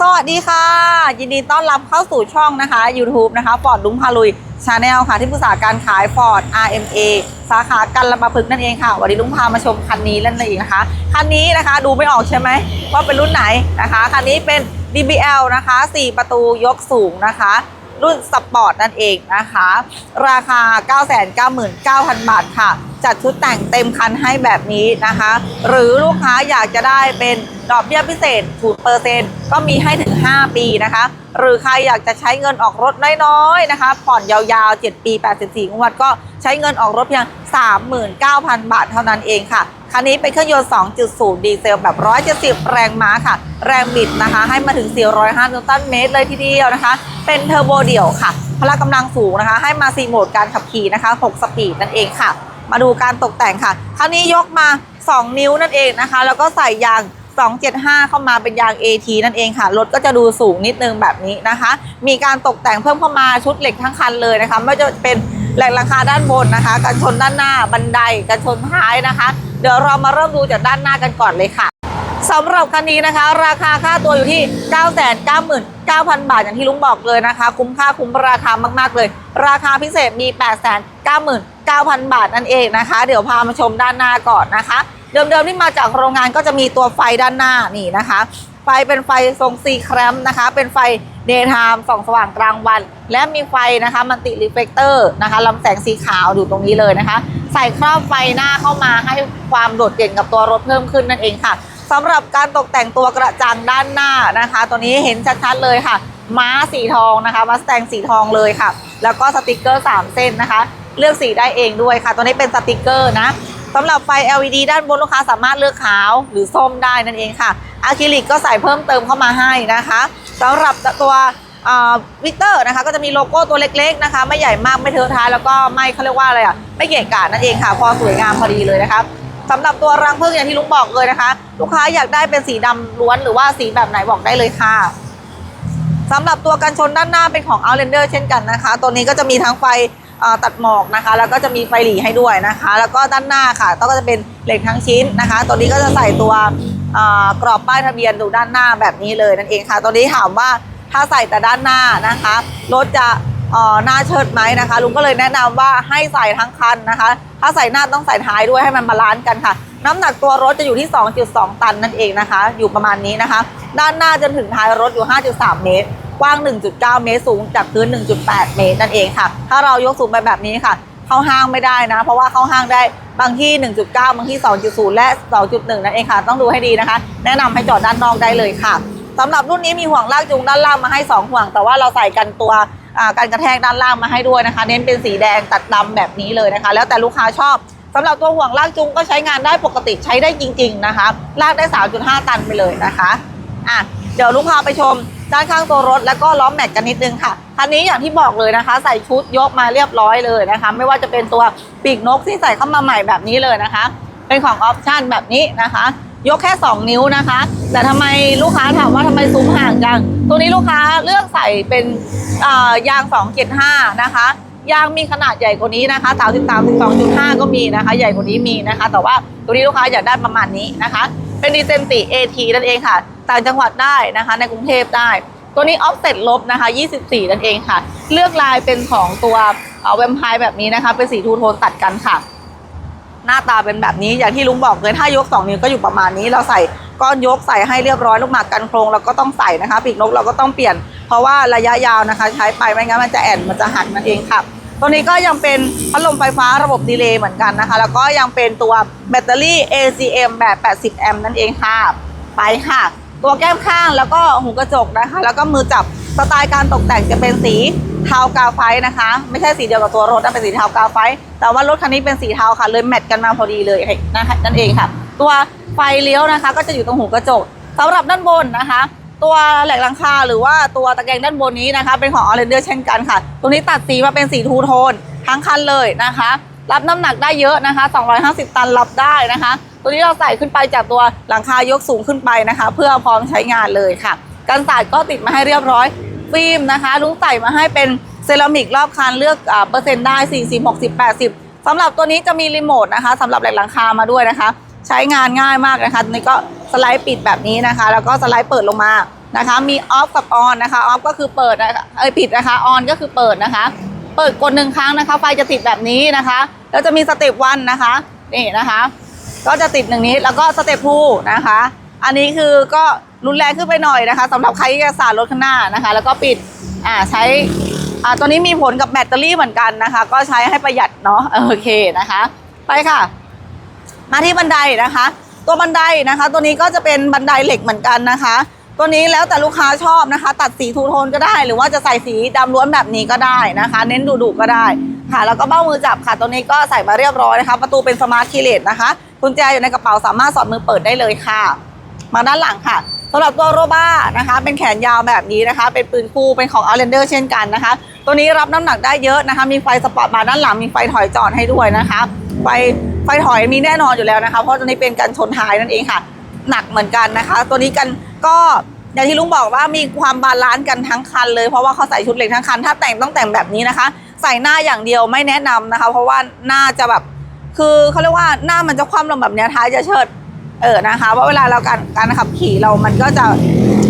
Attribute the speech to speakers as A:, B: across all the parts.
A: สวัสดีค่ะ ยินดีต้อนรับเข้าสู่ช่องนะคะ YouTube นะคะฟอร์ดลุงพาลุยชาแนลค่ะ ที่ปรึกษาการขาย Ford RMA สาขากันละมาพึกนั่นเองค่ะ วันนี้ลุงพามาชมคันนี้นั่นเองนะคะ คันนี้นะคะดูไม่ออกใช่ไหมว่าเป็นรุ่นไหนนะคะ คันนี้เป็น DBL นะคะ 4 ประตูยกสูงนะคะ รุ่นสปอร์ตนั่นเองนะคะ ราคา 999,000 บาทค่ะ จัดชุดแต่งเต็มคันให้แบบนี้นะคะ หรือลูกค้าอยากจะได้เป็นดอกเบี้ยพิเศษ0%ก็มีให้ถึง 5 ปีนะคะ หรือใครอยากจะใช้เงินออกรถน้อยๆนะคะ ผ่อนยาวๆ 7 ปี 84งวดก็ใช้เงินออกรถเพียง 39,000 บาทเท่านั้นเองค่ะ คันนี้เป็นเครื่องยนต์ 2.0 ดีเซลแบบ 170 แรงม้าค่ะ แรงบิดนะคะ ให้มาถึง 405นิวตันเมตรเลยทีเดียวนะคะ เป็นเทอร์โบเดี่ยวค่ะ พละกำลังสูงนะคะ ให้มา 4 โหมดการขับขี่นะคะ 6 สปีดนั่นเองค่ะ มาดูการตกแต่งค่ะครานี้ยกมา 2 นิ้วนั่นเองนะคะ แล้วก็ใส่ยาง 275 เข้ามาเป็นยาง AT นั่นเองค่ะ รถก็จะดูสูงนิดนึงแบบนี้นะคะ มีการตกแต่งเพิ่มเข้ามาชุดเหล็กทั้งคันเลยนะคะ ไม่ว่าจะเป็นแหลกราคาด้านบนนะคะ กันชนด้านหน้าบันไดกันชนท้ายนะคะ เดี๋ยวเรามาเริ่มดูจากด้านหน้ากันก่อนเลยค่ะสำหรับคันนี้นะคะ ราคาค่าตัวอยู่ที่ 999,000 บาทอย่างที่ลุงบอกเลยนะคะ คุ้มค่าคุ้มราคามากๆเลย ราคาพิเศษมี 899,000 บาทนั่นเองนะคะ เดี๋ยวพามาชมด้านหน้าก่อนนะคะ เดิมๆที่มาจากโรงงานก็จะมีตัวไฟด้านหน้านี่นะคะ ไฟเป็นไฟทรงซีแครมนะคะ เป็นไฟเดย์ไทม์ส่องสว่างกลางวัน และมีไฟนะคะมันติรีเฟกเตอร์นะคะลำแสงสีขาวอยู่ตรงนี้เลยนะคะ ใส่ครอบไฟหน้าเข้ามาให้ความโดดเด่นกับตัวรถเพิ่มขึ้นนั่นเองค่ะสำหรับการตกแต่งตัวกระจังด้านหน้านะคะ ตัวนี้เห็นชัดๆเลยค่ะ ม้าสีทองนะคะมาสแตงสีทองเลยค่ะ แล้วก็สติกเกอร์ 3 เส้นนะคะ เลือกสีได้เองด้วยค่ะ ตัวนี้เป็นสติกเกอร์นะสำหรับไฟ LED ด้านบนลูกค้าสามารถเลือกขาวหรือส้มได้นั่นเองค่ะอะคริลิกก็ใส่เพิ่มเติมเข้ามาให้นะคะสำหรับตัววิกเตอร์นะคะก็จะมีโลโก้ตัวเล็กๆนะคะ ไม่ใหญ่มากไม่เทอะทะแล้วก็ไม่เขาเรียกว่าอะไรอะไม่เกะกะนั่นเองค่ะ พอสวยงามพอดีเลยนะคะสำหรับตัวรังผึ้งอย่างที่ลุงบอกเลยนะคะ ลูกค้าอยากได้เป็นสีดำล้วนหรือว่าสีแบบไหนบอกได้เลยค่ะสำหรับตัวกันชนด้านหน้าเป็นของ Outlander เช่นกันนะคะ ตัวนี้ก็จะมีทั้งไฟ ตัดหมอกนะคะ แล้วก็จะมีไฟหลีให้ด้วยนะคะ แล้วก็ด้านหน้าค่ะก็จะเป็นเหล็กทั้งชิ้นนะคะ ตัวนี้ก็จะใส่ตัวกรอบป้ายทะเบียนดูด้านหน้าแบบนี้เลยนั่นเองค่ะ ตัวนี้ถามว่าถ้าใส่แต่ด้านหน้านะคะรถจะหน้าเชิดไหมนะคะ ลุงก็เลยแนะนำว่าให้ใส่ทั้งคันนะคะ ถ้าใส่หน้าต้องใส่ท้ายด้วยให้มันบาลานซ์กันค่ะ น้ำหนักตัวรถจะอยู่ที่ 2.2 ตันนั่นเองนะคะ อยู่ประมาณนี้นะคะ ด้านหน้าจนถึงท้ายรถอยู่ 5.3 เมตร กว้าง 1.9 เมตรสูงจากพื้น 1.8 เมตรนั่นเองค่ะ ถ้าเรายกสูงไปแบบนี้ค่ะ เข้าห้างไม่ได้นะ เพราะว่าเข้าห้างได้บางที่ 1.9 บางที่ 2.0 และ 2.1 นั่นเองค่ะ ต้องดูให้ดีนะคะ แนะนำให้จอดด้านนอกได้เลยค่ะสำหรับรุ่นนี้มีห่วงลากจูงด้านล่างมาให้ 2 ห่วง แต่ว่าเราใส่กันตัวการกระแทกด้านล่างมาให้ด้วยนะคะ เน้นเป็นสีแดงตัดดำแบบนี้เลยนะคะ แล้วแต่ลูกค้าชอบสำหรับตัวห่วงลากจูงก็ใช้งานได้ปกติใช้ได้จริง ๆ นะคะ ลากได้ 3.5 ตันไปเลยนะคะอะเดี๋ยวลูกค้าไปชม ด้านข้างตัวรถแล้วก็ล้อแม็กกันนิดนึงค่ะคันนี้อย่างที่บอกเลยนะคะ ใส่ชุดยกมาเรียบร้อยเลยนะคะ ไม่ว่าจะเป็นตัวปีกนกที่ใส่เข้ามาใหม่แบบนี้เลยนะคะ เป็นของออปชั่นแบบนี้นะคะ ยกแค่ 2 นิ้วนะคะ แต่ทำไมลูกค้าถามว่าทำไมซุ้มห่างจังตัวนี้ลูกค้าเลือกใส่เป็นอ่ายาง 275 นะคะยางมีขนาดใหญ่กว่านี้นะคะ33 12.5 ก็มีนะคะ ใหญ่กว่านี้มีนะคะ แต่ว่าตัวนี้ลูกค้าอยากได้ประมาณนี้นะคะ เป็นดีเซนติ AT นั่นเองค่ะ ต่างจังหวัดได้นะคะ ในกรุงเทพได้ ตัวนี้ออฟเซ็ตลบนะคะ 24 นั่นเองค่ะ เลือกลายเป็นของตัวแวมไพร์แบบนี้นะคะ เป็นสีทูโทนตัดกันค่ะ หน้าตาเป็นแบบนี้อย่างที่ลุงบอกเลยถ้ายก 2 นิ้วก็อยู่ประมาณนี้เราใส่ก้อนยกใส่ให้เรียบร้อยลูกหมากกันโครงเราก็ต้องใส่นะคะปีกนกเราก็ต้องเปลี่ยน เพราะว่าระยะยาวนะคะ ใช้ไปไม่งั้นมันจะแอนมันจะหักนั่นเองค่ะตัวนี้ก็ยังเป็นพัดลมไฟฟ้าระบบดีเลย์เหมือนกันนะคะ แล้วก็ยังเป็นตัวแบตเตอรี่ ACM แบบ 80 แอมป์นั่นเองค่ะ ไปค่ะ ตัวแก้มข้างแล้วก็หูกระจกนะคะ แล้วก็มือจับสไตล์การตกแต่งจะเป็นสีเทากาไฟนะคะ ไม่ใช่สีเดียวกับตัวรถนะเป็นสีเทากาไฟ แต่ว่ารถคันนี้เป็นสีเทาค่ะเลยแมทกันมาพอดีเลยนะคะนั่นเองค่ะ ตัวไฟเลี้ยวนะคะ ก็จะอยู่ตรงหูกระจกสำหรับด้านบนนะคะ ตัวแหลกหลังคาหรือว่าตัวตะแกรงด้านบนนี้นะคะ เป็นของออเรนเดอร์เช่นกันค่ะ ตัวนี้ตัดสีมาเป็นสีทูโทนทั้งคันเลยนะคะ รับน้ำหนักได้เยอะนะคะ 250 ตันรับได้นะคะ ตัวนี้เราใส่ขึ้นไปจากตัวหลังคายกสูงขึ้นไปนะคะ เพื่อพร้อมใช้งานเลยค่ะกันสาดก็ติดมาให้เรียบร้อยฟิล์มนะคะลุงใส่มาให้เป็นเซรามิกรอบคันเลือกอาเปอร์เซ็นต์ได้ 40 60 80สำหรับตัวนี้จะมีรีโมทนะคะสำหรับแหลกหลังคามาด้วยนะคะ ใช้งานง่ายมากนะคะตัวนี้ก็สไลด์ปิดแบบนี้นะคะ แล้วก็สไลด์เปิดลงมานะคะมีออฟกับออนนะคะออฟก็คือเปิดนะคะเอ้ยปิดนะคะออนก็คือเปิดนะคะ เปิดกดหนึ่งครั้งนะคะ ไฟจะติดแบบนี้นะคะ แล้วจะมีสเต็ปวันนะคะนี่นะคะ ก็จะติดหนึ่งนี้แล้วก็สเต็ปทูนะคะ อันนี้คือก็รุนแรงขึ้นไปหน่อยนะคะสำหรับใครที่จะสาดรถข้างหน้านะคะ แล้วก็ปิดอ่าใช้อ่าตัวนี้มีผลกับแบตเตอรี่เหมือนกันนะคะ ก็ใช้ให้ประหยัดเนาะโอเคนะคะ ไปค่ะ มาที่บันไดนะคะ ตัวบันไดนะคะ ตัวนี้ก็จะเป็นบันไดเหล็กเหมือนกันนะคะ ตัวนี้แล้วแต่ลูกค้าชอบนะคะ ตัดสีทูโทนก็ได้ หรือว่าจะใส่สีดำล้วนแบบนี้ก็ได้นะคะ เน้นดุๆก็ได้ ค่ะ แล้วก็เบ้ามือจับค่ะ ตัวนี้ก็ใส่มาเรียบร้อยนะคะ ประตูเป็นสมาร์ทคีเลสนะคะ กุญแจอยู่ในกระเป๋าสามารถสอดมือเปิดได้เลยค่ะ มาด้านหลังค่ะสำหรับตัวโรบ้านะคะ เป็นแขนยาวแบบนี้นะคะ เป็นปืนคู่เป็นของ o u t l a n d e r เช่นกันนะคะ ตัวนี้รับน้ำหนักได้เยอะนะคะ มีไฟสปอร์ตมาด้านหลัง มีไฟถอยจอดให้ด้วยนะคะ ไฟไฟถอยมีแน่นอนอยู่แล้วนะคะ เพราะตัวนี้เป็นกันชนท้ายนั่นเองค่ะ หนักเหมือนกันนะคะ ตัวนี้กันก็อย่างที่ลุงบอกว่ามีความบาลานซ์กันทั้งคันเลยเพราะว่าเขาใส่ชุดเหล็กทั้งคัน ถ้าแต่งต้องแต่งแบบนี้นะคะ ใส่หน้าอย่างเดียวไม่แนะนำนะคะ เพราะว่าหน้าจะแบบคือเขาเรียกว่าหน้ามันจะคว่ำลงแบบเนี้ยท้ายจะเชิดเออนะคะว่าเวลาเราการการขับขี่เรามันก็จะ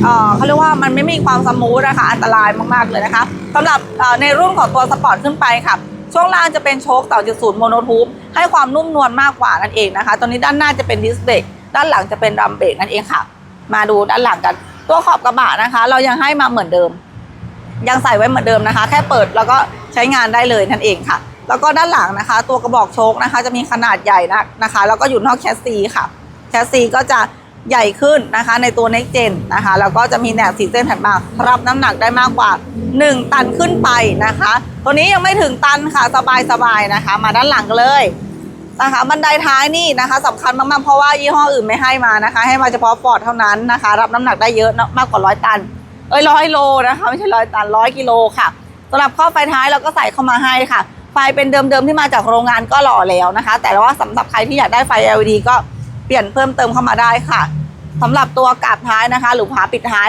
A: เออเขาเรียกว่ามันไม่มีความสมูทนะคะอันตรายมากๆเลยนะคะสำหรับในรุ่นของตัวสปอร์ตขึ้นไปค่ะช่วงล่างจะเป็นโชคต่อจุดศูนย์โมโนทูปให้ความนุ่มนวลมากกว่านั่นเองนะคะตัวนี้ด้านหน้าจะเป็นดิสเบรกด้านหลังจะเป็นรัมเบรกนั่นเองค่ะ มาดูด้านหลังกัน ตัวขอบกระบะนะคะ เรายังให้มาเหมือนเดิม ยังใส่ไว้เหมือนเดิมนะคะ แค่เปิดแล้วก็ ใช้งานได้เลยนั่นเองค่ะ แล้วก็ด้านหลังนะคะ ตัวกระบอกโชคนะคะ จะมีขนาดใหญ่นะนะคะ แล้วก็อยู่นอกแคสซีค่ะ แคสซีก็จะใหญ่ขึ้นนะคะ ในตัว Next Gen นะคะ แล้วก็จะมีแหนบสีเส้นแผ่นบางรับน้ำหนักได้มากกว่า 1 ตันขึ้นไปนะคะ ตัวนี้ยังไม่ถึงตันค่ะสบายๆนะคะ มาด้านหลังกันเลยนะคะบันไดท้ายนี่นะคะสำคัญมากๆเพราะว่ายี่ห้ออื่นไม่ให้มานะคะ ให้มาเฉพาะฟอร์ดเท่านั้นนะคะ รับน้ำหนักได้เยอะมากกว่าร้อยตันเอ้ยร้อยโลนะคะไม่ใช่ร้อยตันร้อยกิโลค่ะ สำหรับข้อไฟท้ายเราก็ใส่เข้ามาให้ค่ะ ไฟเป็นเดิมๆที่มาจากโรงงานก็หล่อแล้วนะคะ แต่ว่าสำหรับใครที่อยากได้ไฟ LED ก็เปลี่ยนเพิ่มเติมเข้ามาได้ค่ะสำหรับตัวกาบท้ายนะคะ หรือผาปิดท้าย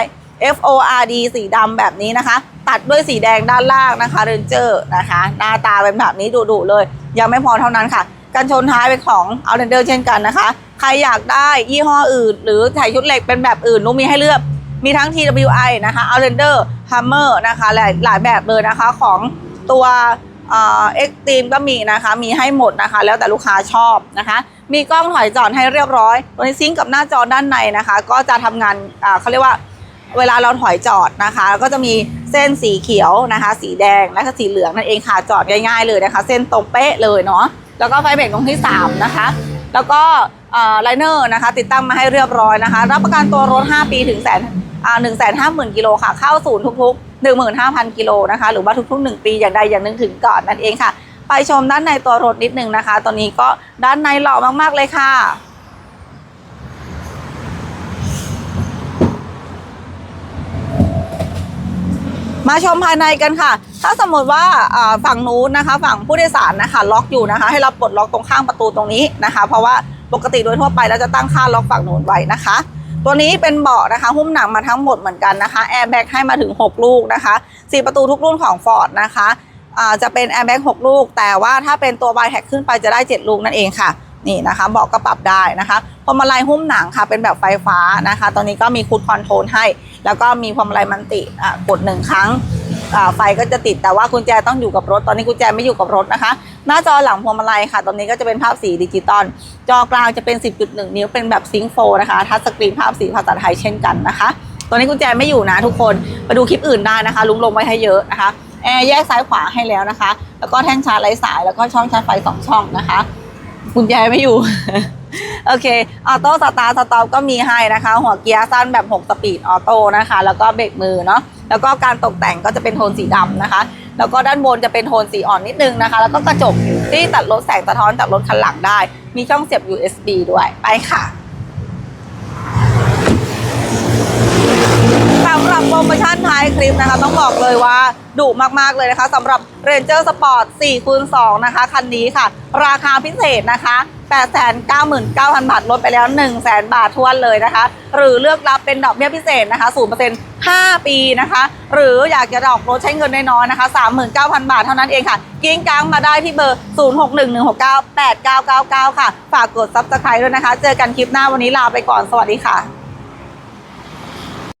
A: FORD สีดำแบบนี้นะคะ ตัดด้วยสีแดงด้านล่างนะคะเรนเจอร์นะคะ หน้าตาเป็นแบบนี้ดุๆเลย ยังไม่พอเท่านั้นค่ะกันชนท้ายเป็นของ o u t l a n d e r เช่นกันนะคะ ใครอยากได้ยี่ห้ออื่น หรือถ่ายชุดเหล็กเป็นแบบอื่นนุ้มีให้เลือก มีทั้ง TWI นะคะ Outlander Hammer นะคะหลายหลายแบบเลยนะคะของตัวเอ็กซ์ตีมก็มีนะคะ มีให้หมดนะคะ แล้วแต่ลูกค้าชอบนะคะ มีกล้องถอยจอดให้เรียบร้อยตัวนี้ซิงกับหน้าจอด้านในนะคะ ก็จะทำงานเขาเรียกว่าเวลาเราถอยจอดนะคะ ก็จะมีเส้นสีเขียวนะคะ สีแดงและสีเหลืองนั่นเองค่ะจอดง่ายๆเลยนะคะ เส้นตรงเป๊ะเลยเนาะแล้วก็ไฟเบรกตรงที่ 3 นะคะ แล้วก็ไลเนอร์นะคะ ติดตั้งมาให้เรียบร้อยนะคะ รับประกันตัวรถ 5 ปีถึงแสน หนึ่งแสนห้าหมื่นกิโลค่ะ เข้าศูนย์ทุกๆ15,000กิโลนะคะ หรือว่าทุกๆ1ปีอย่างใดอย่างหนึ่งถึงก่อนนั่นเองค่ะ ไปชมด้านในตัวรถนิดนึงนะคะ ตอนนี้ก็ด้านในหล่อมากๆเลยค่ะมาชมภายในกันค่ะ ถ้าสมมติว่าอ่าฝั่งนู้นนะคะ ฝั่งผู้โดยสารนะคะ ล็อกอยู่นะคะ ให้เราปลดล็อกตรงข้างประตูตรงนี้นะคะ เพราะว่าปกติโดยทั่วไปเราจะตั้งค่าล็อกฝั่งนู้นไว้นะคะ ตัวนี้เป็นเบาะนะคะ หุ้มหนังมาทั้งหมดเหมือนกันนะคะแอร์แบ็กให้มาถึง 6 ลูกนะคะสี่ประตูทุกรุ่นของ Ford นะคะจะเป็นแอร์แบ็ก6ลูก แต่ว่าถ้าเป็นตัวบายแท็ขึ้นไปจะได้ 7 ลูกนั่นเองค่ะนี่นะคะเบาะก็ปรับได้นะคะพวงมาลัยหุ้มหนังค่ะเป็นแบบไฟฟ้านะคะ ตอนนี้ก็มีคูดคอนโทรลให้ แล้วก็มีพวงมาลัยมันติกดหนึ่งครั้ง ไฟก็จะติดแต่ว่ากุญแจต้องอยู่กับรถ ตอนนี้กุญแจไม่อยู่กับรถนะคะ หน้าจอหลังพวงมาลัยค่ะ ตอนนี้ก็จะเป็นภาพสีดิจิตอลจอกลางจะเป็น 10.1 นิ้วเป็นแบบซิงโฟนะคะทัชสกรีนภาพสีภาษาไทยเช่นกันนะคะตัวนี้กุญแจไม่อยู่นะทุกคนไปดูคลิปอื่นได้นะคะ ลุงลงไว้ให้เยอะนะคะแอร์แยกซ้ายขวาให้แล้วนะคะ แล้วก็แท่งชาร์จไร้สายแล้วก็ช่องชาร์จไฟสองช่องนะคะกุญแจไม่อยู่ โอเคออโต้สตาร์สต็อปก็มีให้นะคะ หัวเกียร์สั้นแบบ 6 สปีดออโต้นะคะ แล้วก็เบรกมือเนาะแล้วก็การตกแต่งก็จะเป็นโทนสีดำนะคะ แล้วก็ด้านบนจะเป็นโทนสีอ่อนนิดนึงนะคะ แล้วก็กระจกที่ตัดลดแสงสะท้อนจากรถคันหลังได้ มีช่องเสียบ USB ด้วยไปค่ะำหรับโปรโมชั่นท้ายคลิปนะคะ ต้องบอกเลยว่าดุมากๆเลยนะคะสำหรับ Ranger Sport 4คูณ2นะคะ คันนี้ค่ะ ราคาพิเศษนะคะ 899,000 บาทลดไปแล้ว 100,000 บาททวนเลยนะคะ หรือเลือกรับเป็นดอกเบี้ยพิเศษนะคะ0% 5 ปีนะคะ หรืออยากจะดอกรถใช้เงินน้อยๆนะคะ 39,000 บาทเท่านั้นเองค่ะ กิ้งกลางมาได้ที่เบอร์ 0611698999 ค่ะ ฝากกด Subscribe ด้วยนะคะ เจอกันคลิปหน้าวันนี้ลาไปก่อนสวัสดีค่ะ